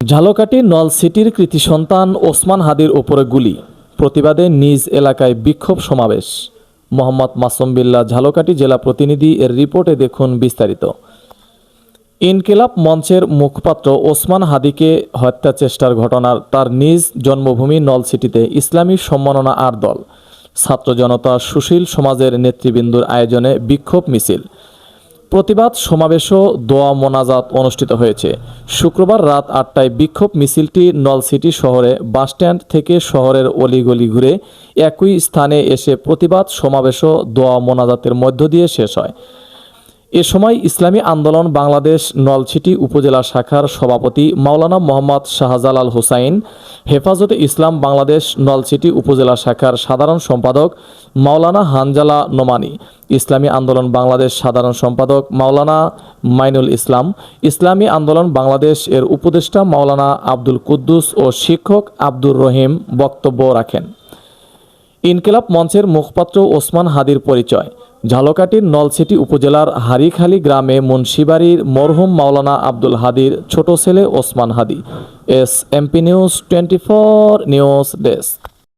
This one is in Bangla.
ঝালকাঠি নল সিটির কৃতি সন্তান ওসমান হাদির ওপরে গুলি। প্রতিবাদে নিজ এলাকায় বিক্ষোভ সমাবেশ। মোহাম্মদ মাসুম বিল্লাহ ঝালকাঠি জেলা প্রতিনিধি, এর রিপোর্টে দেখুন বিস্তারিত। ইনকিলাব মঞ্চের মুখপাত্র ওসমান হাদিকে হত্যা চেষ্টার ঘটনার, তার নিজ জন্মভূমি নলসিটিতে ইসলামী সম্মাননা আর দল। ছাত্র জনতা সুশীল সমাজের নেতৃবৃন্দুর আয়োজনে বিক্ষোভ মিছিল। প্রতিবাদ সমাবেশও দোয়া মোনাজাত অনুষ্ঠিত হয়েছে। শুক্রবার রাত আটটায় বিক্ষোভ মিছিলটি নলসিটি শহরে বাসস্ট্যান্ড থেকে শহরের অলিগলি ঘুরে একই স্থানে এসে প্রতিবাদ সমাবেশও দোয়া মোনাজাতের মধ্য দিয়ে শেষ হয়। এ সময় ইসলামী আন্দোলন বাংলাদেশ নলছিটি উপজেলা শাখার সভাপতি মাওলানা মোহাম্মদ শাহজালাল হুসাইন, হেফাজতে ইসলাম বাংলাদেশ নলছিটি উপজেলা শাখার সাধারণ সম্পাদক মাওলানা হানজালা নোমানি, ইসলামী আন্দোলন বাংলাদেশ সাধারণ সম্পাদক মাওলানা মাইনুল ইসলাম, ইসলামী আন্দোলন বাংলাদেশ এর উপদেষ্টা মাওলানা আব্দুল কুদ্দুস ও শিক্ষক আব্দুর রহিম বক্তব্য রাখেন। ইনকিলাব মঞ্চের মুখপাত্র ওসমান হাদির পরিচয়। ঝালকাঠির নলসিটি উপজেলার হারিখালি গ্রামে মুন্সিবাড়ির মরহুম মাওলানা আব্দুল হাদির ছোট ছেলে Osman Hadi. S MP news twenty four news desk.